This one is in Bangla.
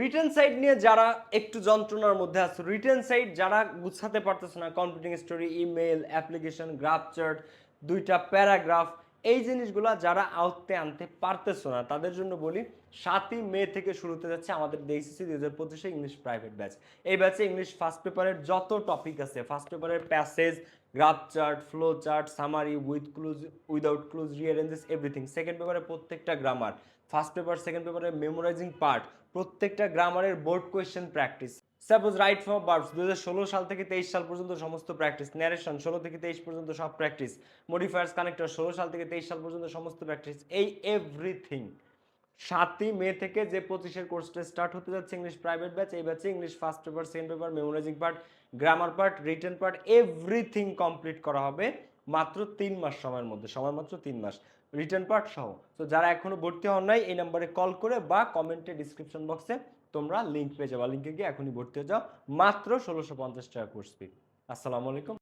রিটার্ন সাইড নিয়ে যারা একটু যন্ত্রণার মধ্যে আছে রিটার্ন সাইড যারা গুছাতে পারতেছে না computing story email application graph chart দুইটা প্যারাগ্রাফ এই জিনিসগুলো যারা আওতে আনতে পারতেছো না, তাদের জন্য বলি, সাতই মে থেকে শুরু হতে যাচ্ছে আমাদের ডিএসসি দুই হাজার পঁচিশে ইংলিশ প্রাইভেট ব্যাচ এই ব্যাচে ইংলিশ ফার্স্ট পেপারের যত টপিক আছে ফার্স্ট পেপারের passage graph chart flow chart summary with clues without clues rearranges everything second পেপারে প্রত্যেকটা গ্রামার ফার্স্ট পেপার সেকেন্ড পেপারে মেমোরাইজিং পার্ট প্রত্যেকটা গ্রামারের board question practice suppose right for verbs দু সাল থেকে তেইশ সাল পর্যন্ত সমস্ত প্র্যাকটিস ন্যারেশন ষোলো থেকে তেইশ পর্যন্ত সব প্র্যাকটিস মডিফায়ার্স কানেক্টর ষোলো সাল থেকে তেইশ সাল পর্যন্ত সমস্ত প্র্যাকটিস এই এভরিথিং সাতই মে থেকে যে পঁচিশের কোর্সটা স্টার্ট হতে যাচ্ছে ইংলিশ প্রাইভেট ব্যাচ এই ব্যাচে English first paper second paper memorising part grammar part written part everything complete করা হবে। মাত্র তিন মাস সময়ের মধ্যে, সময় মাত্র তিন মাস। রিটার্ন পার্ট সহ। তো যারা এখনও ভর্তি হন নাই, এই নাম্বারে কল করে বা কমেন্টে ডিসক্রিপশন বক্সে তোমরা লিঙ্ক পেয়ে যাবা। লিঙ্কে গিয়ে এখনই ভর্তি হয়ে যাও। মাত্র ষোলোশো পঞ্চাশ টাকা কোর্স ফি আসসালামু আলাইকুম।